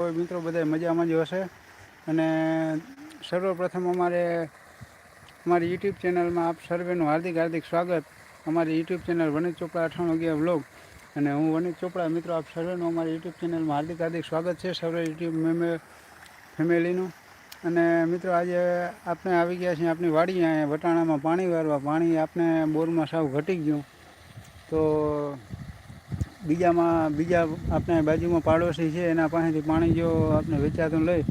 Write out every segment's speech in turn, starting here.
કોઈ મિત્રો બધા મજામાં જ હશે. અને સર્વપ્રથમ અમારે, અમારી યુટ્યુબ ચેનલમાં આપ સર્વેનું હાર્દિક હાર્દિક સ્વાગત. અમારી યુટ્યુબ ચેનલ વનિત ચોપડા અઠાણું ગયા બ્લોગ અને હું વનિત ચોપડા, મિત્રો આપ સર્વેનું અમારી યુટ્યુબ ચેનલમાં હાર્દિક હાર્દિક સ્વાગત છે સર્વે યુટ્યુબ મેમે, ફેમિલીનું. અને મિત્રો આજે આપણે આવી ગયા છીએ આપણી વાડી અહીંયા વટાણામાં પાણી વારવા. પાણી આપણે બોરમાં સાવ ઘટી ગયું. તો બીજામાં બીજા આપણે બાજુમાં પાડોશી છે, એના પાસેથી પાણી જો આપણે વેચાતું લઈ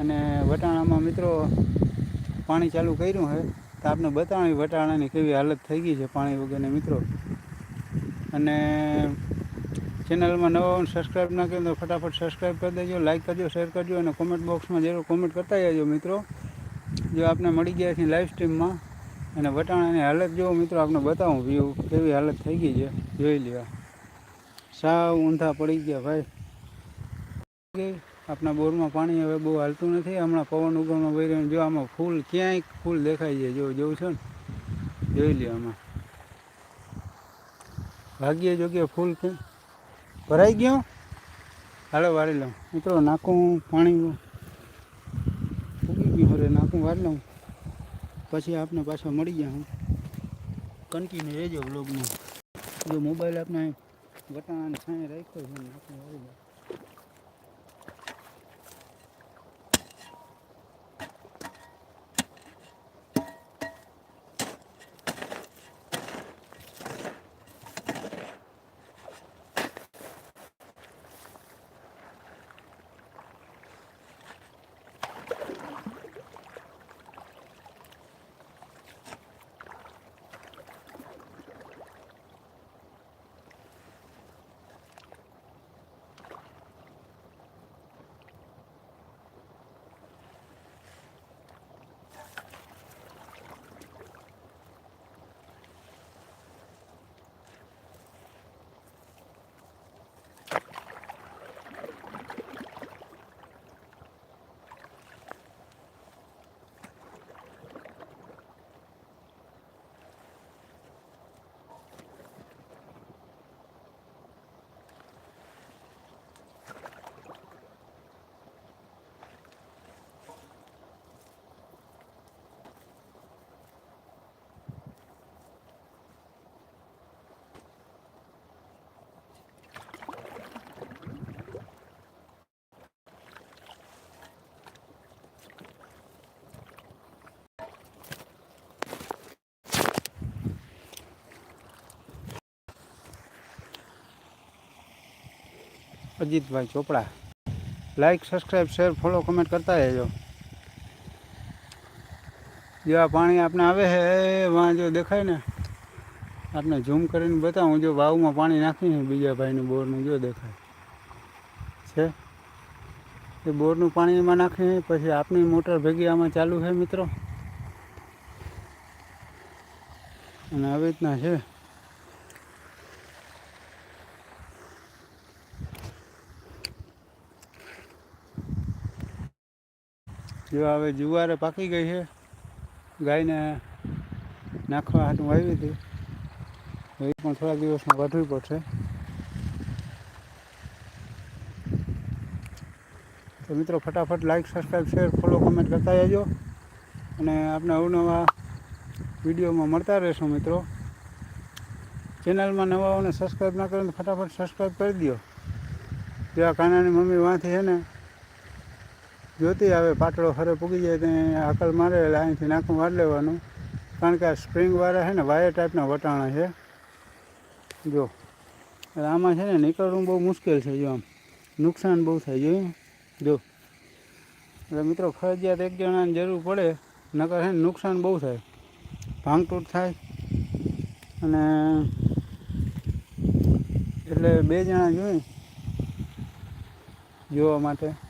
અને વટાણામાં મિત્રો પાણી ચાલુ કર્યું છે, તો આપણે બતાવી વટાણાની કેવી હાલત થઈ ગઈ છે પાણી વગરની મિત્રો. અને ચેનલમાં નવા સબસ્ક્રાઈબ ના કર્યો તો ફટાફટ સબસ્ક્રાઈબ કરી દેજો લાઈક કરજો શેર કરજો અને કોમેન્ટ બોક્સમાં જરૂર કોમેન્ટ કરતા જજો મિત્રો. જો આપણે મળી ગયા છીએ લાઈવ સ્ટ્રીમમાં અને વટાણાની હાલત જો મિત્રો આપણે બતાવું વ્યૂ કેવી હાલત થઈ ગઈ છે, જોઈ લેવા સાવ ઊંધા પડી ગયા ભાઈ. આપણા બોરમાં પાણી હવે બહુ હાલતું નથી. હમણાં પવન ઉગમમાં વહી રહ્યું જો આમાં ફૂલ ક્યાંય ફૂલ દેખાય છે જો જોઉં છો ને? જોઈ લે આમાં. ભાગ્ય જોગ્ય ફૂલ ક્યાં ભરાઈ ગયો? હાલો, વારી લઉં. મિત્રો, નાખું પાણી. ઉગી ગયું હવે, નાખું, વારી લઉં. પછી આપને પાછા મળી ગયા હું કન્ટિન્યુ રહેજો બ્લોગમાં જો મોબાઈલ આપણે વટાણાની છાંય રાખ્યો છે Ajitbhai Chopda. Like subscribe share follow comment કરતા રહેજો. જો આ પાણી આપણે આવે છે એમાં જો દેખાય ને આપણે ઝૂમ કરીને બતાવું, જો વાવમાં પાણી નાખીને બીજા ભાઈનું બોરનું જો દેખાય. છે? એ બોરનું પાણી એમાં નાખીને પછી આપણી મોટર ભેગી આમાં ચાલુ છે, મિત્રો. અને આવી રીતના છે. જો હવે જુવારે પાકી ગઈ છે. ગાયને નાખવા હાટું આવી હતી. એ પણ થોડા દિવસમાં વધવી પડશે. તો મિત્રો, ફટાફટ like subscribe share follow comment કરતા જજો અને આપણે અવનવા વિડીયોમાં મળતા રહેશો મિત્રો. ચેનલમાં નવાઓને સબસ્ક્રાઈબ ના કરો તો ફટાફટ સબસ્ક્રાઈબ કરી દો જેવા કાનાની મમ્મી વાંથી છે ને જોતી આવે પાટળો ફરે, પૂગી જાય ત્યાં આકલ મારે અહીંથી નાખું, મારી લેવાનું. કારણ કે આ સ્પ્રિંગવાળા છે ને, વાયર ટાઈપના વટાણા છે. જો, એટલે આમાં છે ને, નીકળવું બહુ મુશ્કેલ છે, જો આમ. નુકસાન બહુ થાય, જોયું? જો. એટલે મિત્રો, ફરજિયાત એક જણાની જરૂર પડે, નકર છે ને, નુકસાન બહુ થાય. ભાંગતૂટ થાય. અને એટલે બે જણા જોઈએ જોવા માટે.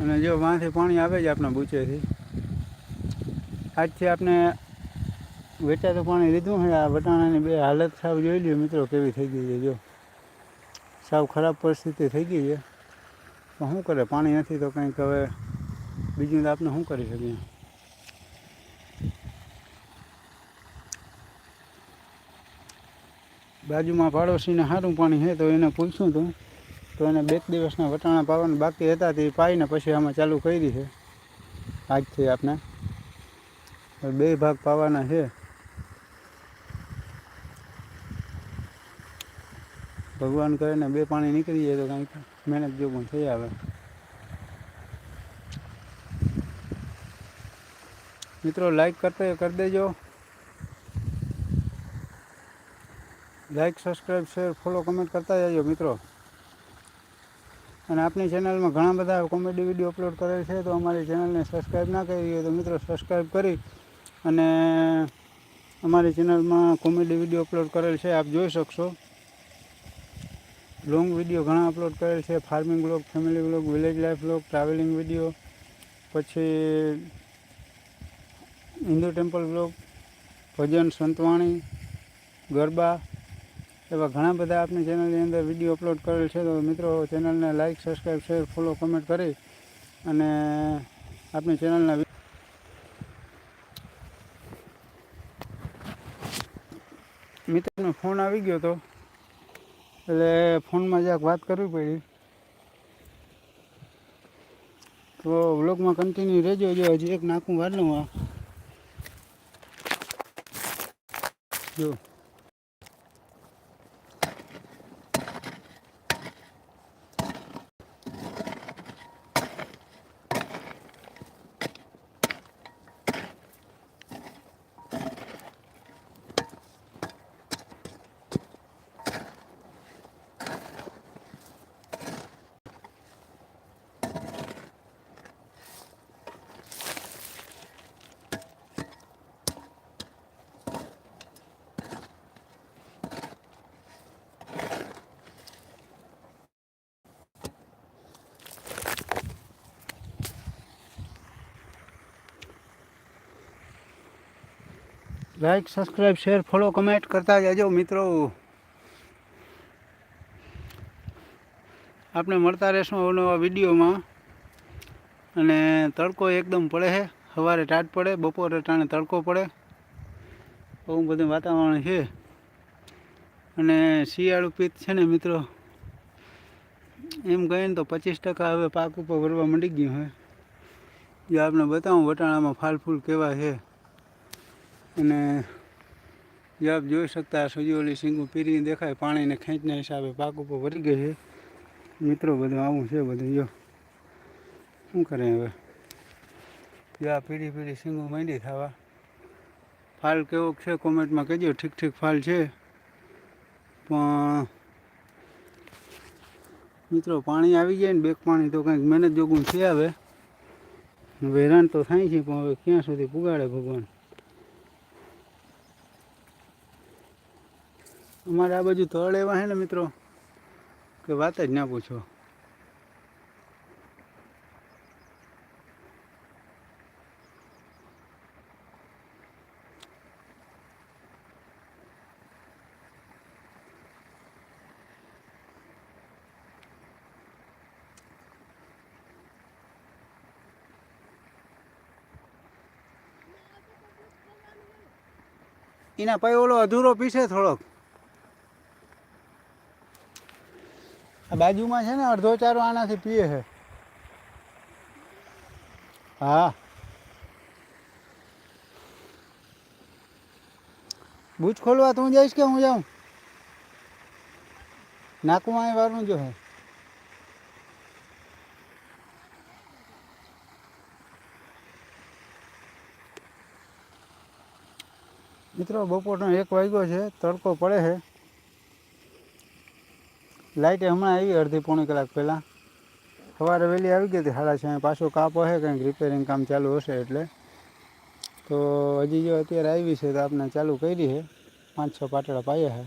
અને જો વાંથી પાણી આવે છે આપણા બુચેથી આજથી આપણે વેચાતું પાણી લીધું છે, આ વટાણાની બે હાલત સાવ જોઈ લ્યો મિત્રો કેવી થઈ ગઈ છે, જો. સાવ ખરાબ પરિસ્થિતિ થઈ ગઈ છે. તો શું કરે, પાણી નથી તો કંઈક હવે બીજું તો આપણે શું કરી શકીએ? બાજુમાં પાડોશીને સારું પાણી છે તો એને પૂછ્યું હતું તો એને બે દિવસના વટાણા પાવાના બાકી હતા તે પાઈને પછી આમાં ચાલુ કરી છે. આજથી આપણે બે ભાગ પાવાના છે. ભગવાન કરે ને બે પાણી નીકળી જાય તો કંઈક મહેનત જોગું થઈ આવે. મિત્રો લાઈક કરતા કરી દેજો. Like subscribe share follow comment કરતા જજો મિત્રો. અને આપની ચેનલમાં ઘણા બધા કોમેડી વીડિયો અપલોડ કરેલ છે, તો અમારી ચેનલને સબસ્ક્રાઈબ ના કરી હોય તો મિત્રો સબસ્ક્રાઈબ કરી અને અમારી ચેનલમાં કોમેડી વીડિયો અપલોડ કરેલ છે, આપ જોઈ શકશો. લોંગ વીડિયો ઘણા અપલોડ કરેલ છે farming vlog family vlog village life vlog travelling video પછી હિન્દુ ટેમ્પલ વ્લોગ ભજન સંતવાણી, ગરબા એવા ઘણા બધા આપની ચેનલની અંદર વીડિયો અપલોડ કરેલ છે. તો મિત્રો ચેનલને like subscribe share follow comment કરી અને આપની ચેનલના મિત્રનો ફોન આવી ગયો હતો એટલે ફોનમાં જરાક વાત કરવી પડી. તો વ્લોગમાં કન્ટિન્યુ રહેજો. જો હજી એક નાખું વાર આ. જો. Like subscribe share follow comment કરતા જજો મિત્રો. આપણે મળતા રહેશું અવનવા વિડીયોમાં. અને તડકો એકદમ પડે છે. સવારે ટાટ પડે, બપોરે ટાણે તડકો પડે. બહુ બધું વાતાવરણ છે. અને શિયાળુ પિત્ત છે ને મિત્રો, એમ કહીએ ને તો પચીસ ટકા હવે પાક ઉપર ભરવા માંડી ગયું હોય જે આપણે બતાવું વટાણામાં ફાલ ફૂલ કેવા છે. અને જે આપ જોઈ શકતા સજીવલી સિંગું પીરી દેખાય, પાણીને ખેંચના હિસાબે પાક ઉપર વરી ગઈ છે. મિત્રો બધું આવું છે બધું, જો. શું કરે હવે? જો આ પીળી પીળી સિંગું માંડી થવા. ફાલ કેવો છે? કોમેન્ટમાં કહેજો, ઠીક ઠીક ફાલ છે. પણ મિત્રો, પાણી આવી જાય ને બેક પાણી તો કંઈક મહેનત જોગું છે હવે. હેરાન તો થાય છે, પણ હવે ક્યાં સુધી પુગાડે ભગવાન? અમારે આ બાજુ તળ એવા છે ને મિત્રો, કે વાત જ ના પૂછો. એના પછી ઓલો અધૂરો પીસે થોડોક. બાજુમાં છે ને અડધો ચારો આનાથી પીએ છે. હા. બૂચ ખોલવા તું જઈશ કે હું જાઉં? નાકુમાં વારનું જો હે. મિત્રો, બપોરનો એક વાગ્યો છે, તડકો પડે છે. લાઇટ હમણાં આવી અડધી પોણી કલાક પહેલાં. સવારે વહેલી આવી ગઈ હતી, સાડા છ પાછો કાપો હે, કંઈક રિપેરિંગ કામ ચાલુ હશે એટલે. તો હજી જો અત્યારે આવી છે તો આપણે ચાલુ કરી છે પાંચ છ પાટડા પાયા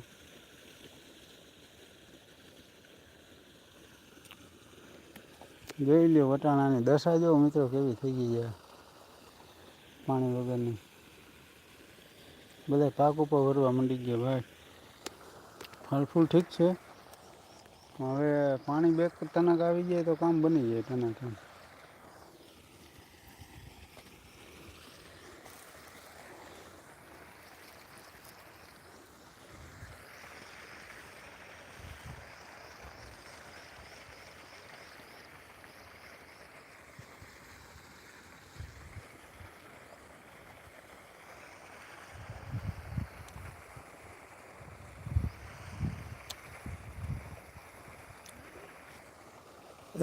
છે જોઈ લ્યો વટાણાની દશા જો, મિત્રો કેવી થઈ ગઈ છે. પાણી વગરની. બધા પાક ઉપર ભરવા માંડી ગયા ભાઈ. ફળ ફૂલ ઠીક છે. હવે પાણી બે તનક આવી જાય તો કામ બની જાય ટનક એમ.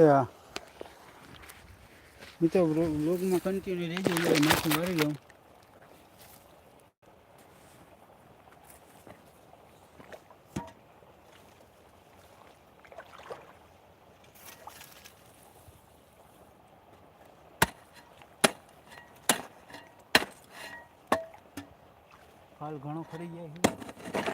એ હા મિત્રો બ્લોગમાં કન્ટિન્યુ રહેજો માથું મારી લઉં. હાલ ઘણો ખરી ગયા છે.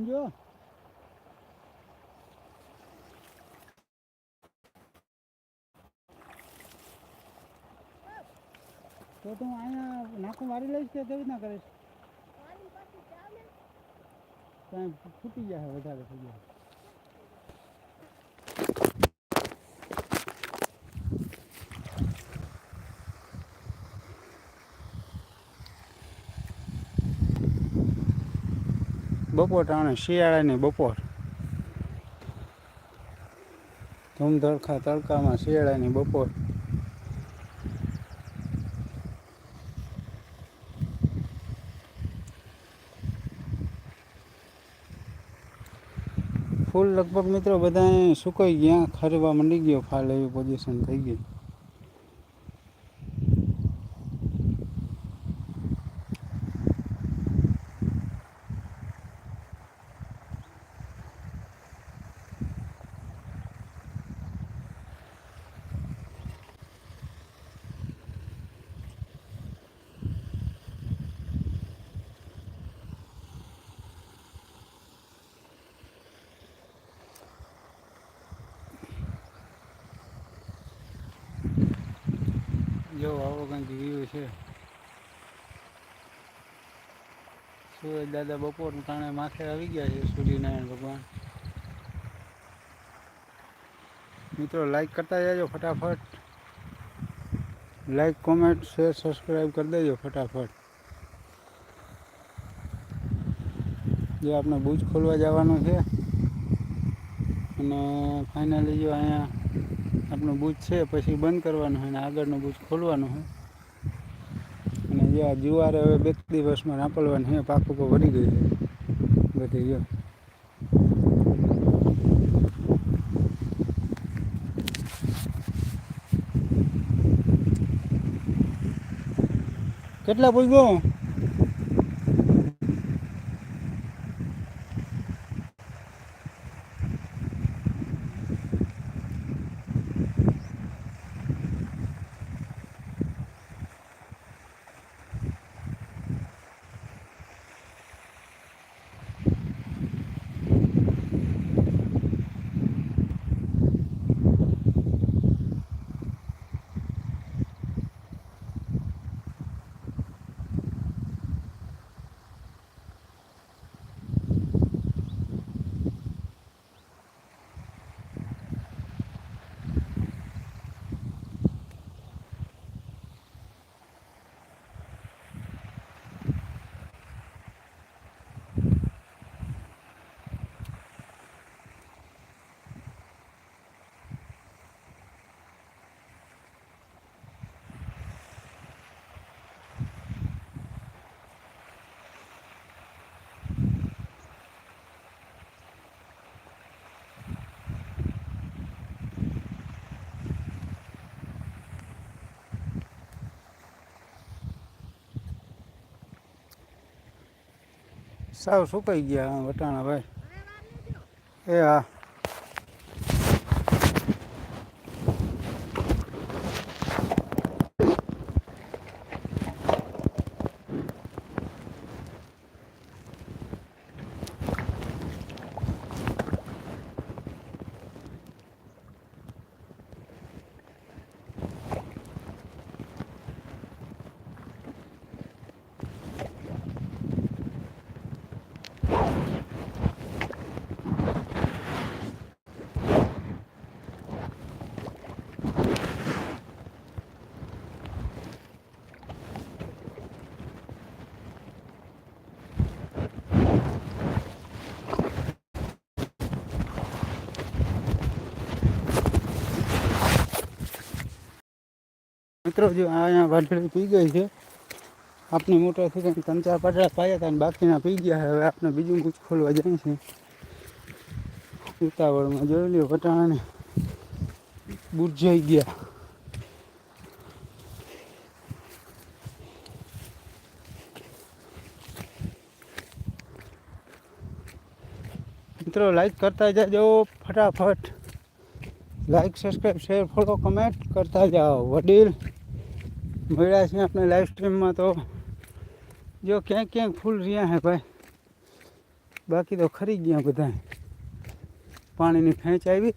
આમ જો તો તું અહીંયા નાખું મારી લઈશ કે કેવી રીતના કરીશ? કાંઈ ફૂટી જાય વધારે થઈ જાય બપોર ટાણે શિયાળાની બપોર. ધૂમધડખા તડકામાં શિયાળાની બપોર. ફૂલ લગભગ મિત્રો બધા સુકાઈ ગયા, ખરવા મંડી ગયો, ફાલ એવી પોઝિશન થઈ ગઈ જો આવો કંઈક વ્યૂ છે દાદા બપોર ટાણે માથે આવી ગયા છે, સૂર્યનારાયણ ભગવાન. મિત્રો લાઈક કરતા જાજો ફટાફટ. લાઈક કોમેન્ટ શેર સબસ્ક્રાઈબ કરી દેજો ફટાફટ. જે આપણે બુજ ખોલવા જવાનું છે, અને ફાઇનલી જો અહીંયા આપણું બુજ છે, પછી બંધ કરવાનું હોય અને આગળનું બુજ ખોલવાનું હોય આ જુવાર હવે બે દિવસમાં રાપલવાની હે પાક ઉપર વળી છે. બધી ગયો કેટલા પૂછ્યો સાવ સુકાઈ ગયા વટાણા ભાઈ. એ હા મિત્રો, જો અહીંયા વાઢળી પી ગઈ છે. આપણે મોટા કંઈક ત્રણ ચાર પાટલા પાયા હતા અને બાકીના પી ગયા હવે આપણે બીજું કુછ ખોલવા જાય છે. ઉતાવળમાં જોઈ લ્યો, વટાણાને બુરજાઈ ગયા. મિત્રો લાઈક કરતા જાજો, ફટાફટ. Like subscribe share follow comment કરતા જાઓ. વડીલ. મળ્યા છે આપણે લાઈવ સ્ટ્રીમમાં તો. જો ક્યાંક ક્યાંક ફૂલ રહ્યા હે ભાઈ. બાકી તો ખરી ગયા બધા પાણીની ખેંચ આવી.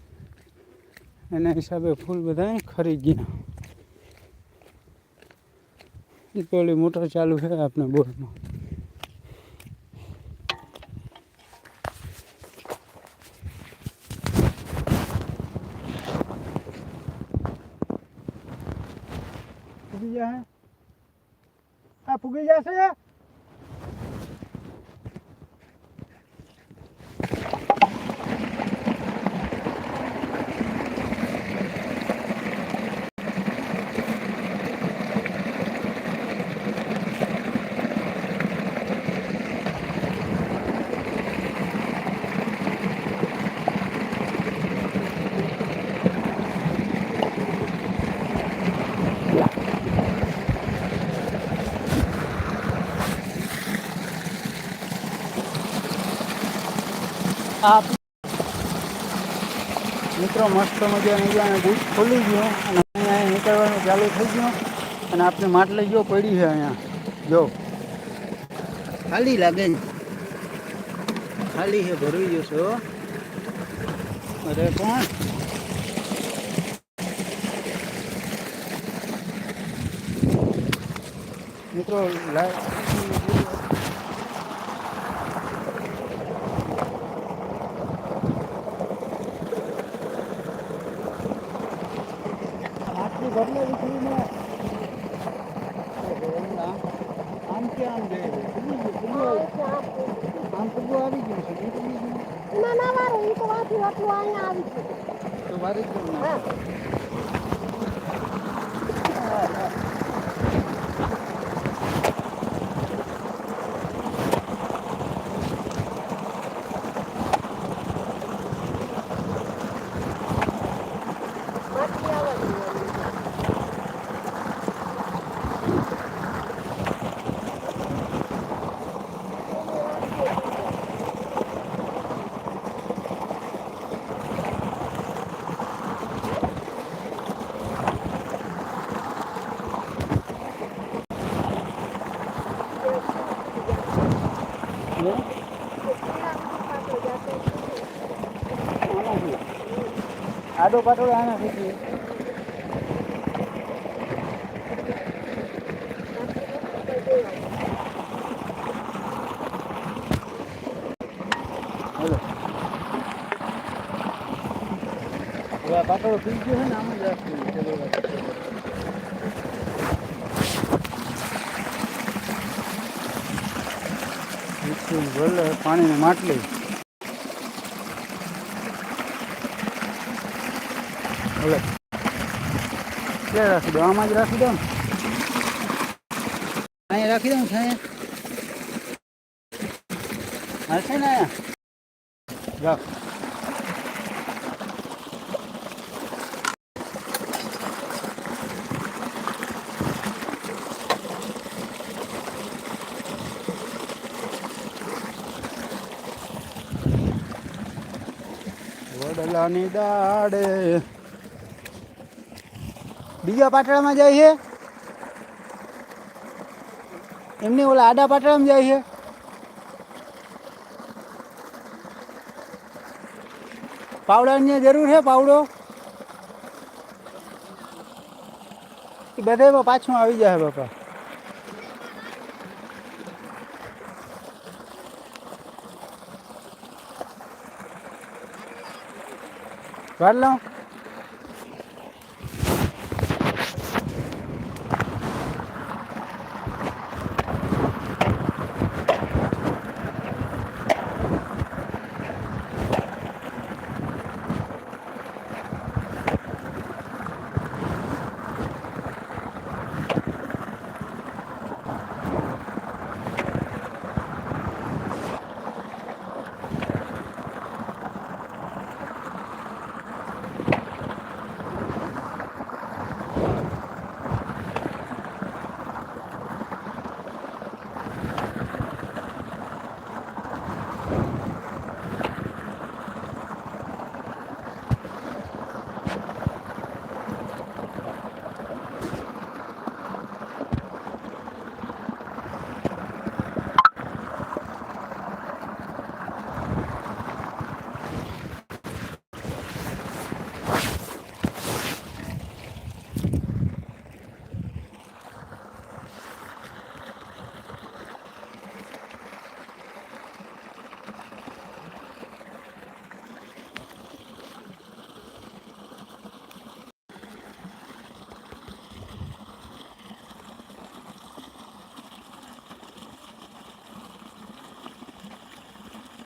એના હિસાબે ફૂલ બધા ખરી ગયા. પેલી મોટર ચાલુ છે આપણે બોરમાં ફૂગી જાય ફૂગી જશે? આપ મિત્રો, મસ્ત મજા મજાને બૂટ ખોલી ગયો અને અહીંયા નીકળવાનું ચાલુ થઈ ગયું અને આપણે માટલી જો પડી છે અહીંયા. જો. ખાલી લાગે ખાલી છે, ભરવી જશો અરે, કોણ? મિત્રો લાઈટ આટલી બદલે દીકરીને આમ કે આમ જાય છે ખુલ્લી ગયું, ખુલ્લું આવ્યું. આમ ખુલ્લું આવી ગયું છે બીજું બીજું ના ના વારું ઈ તો વાંચી વાંચું અહીંયા આવી ગયું તો વારી જ ગયું ને. વાંચી આવવા જોઈએ હે? આનાથી. આડો પાટોળો આનાથી છે. હાલો. હવે આ પાટોળો પી ગયો છે ને આમ જ રાખવું ચલો ભલે પાણીની માટલી ભલે ક્યાં રાખી દો? આમાં જ રાખી દો અહીંયા રાખી દઉં છે હશે ને અહીંયા. રાખ દાડે બીજા પાટડામાં જાય છે? એમને ઓલા આડા પાટડામાં જાય છે? પાવડાની જરૂર છે પાવડો? એ બધામાં પાછું આવી જાય બાપા. કાઢ લઉં